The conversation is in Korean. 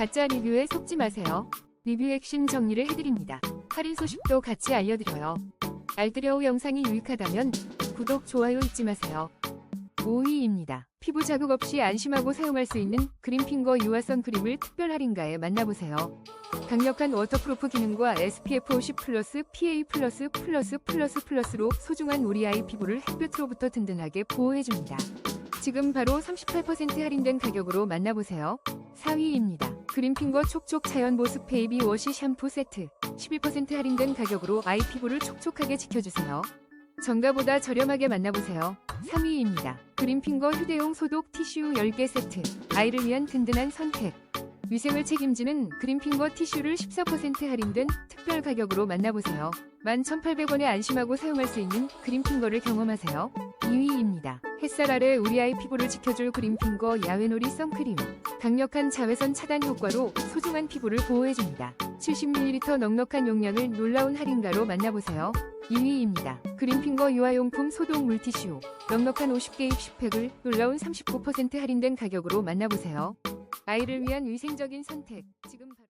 가짜 리뷰에 속지 마세요. 리뷰 핵심 정리를 해드립니다. 할인 소식도 같이 알려드려요. 알뜰여우 영상이 유익하다면 구독, 좋아요 잊지 마세요. 5위입니다. 피부 자극 없이 안심하고 사용할 수 있는 그린핑거 유화 선크림을 특별 할인가에 만나보세요. 강력한 워터프루프 기능과 SPF 50 플러스 PA 플러스 플러스 플러스 플러스로 소중한 우리 아이 피부를 햇볕으로부터 든든하게 보호해줍니다. 지금 바로 38% 할인된 가격으로 만나보세요. 4위입니다. 그린핑거 촉촉 자연 보습 베이비 워시 샴푸 세트 11% 할인된 가격으로 아이 피부를 촉촉하게 지켜주세요. 정가보다 저렴하게 만나보세요. 3위입니다. 그린핑거 휴대용 소독 티슈 10개 세트 아이를 위한 든든한 선택 위생을 책임지는 그린핑거 티슈를 14% 할인된 특별 가격으로 만나보세요. 11,800원에 안심하고 사용할 수 있는 그린핑거를 경험하세요. 2위입니다. 햇살 아래 우리 아이 피부를 지켜줄 그린핑거 야외놀이 선크림. 강력한 자외선 차단 효과로 소중한 피부를 보호해줍니다. 70ml 넉넉한 용량을 놀라운 할인가로 만나보세요. 2위입니다. 그린핑거 유아용품 소독 물티슈. 넉넉한 50개 입식팩을 놀라운 39% 할인된 가격으로 만나보세요. 아이를 위한 위생적인 선택. 지금 바로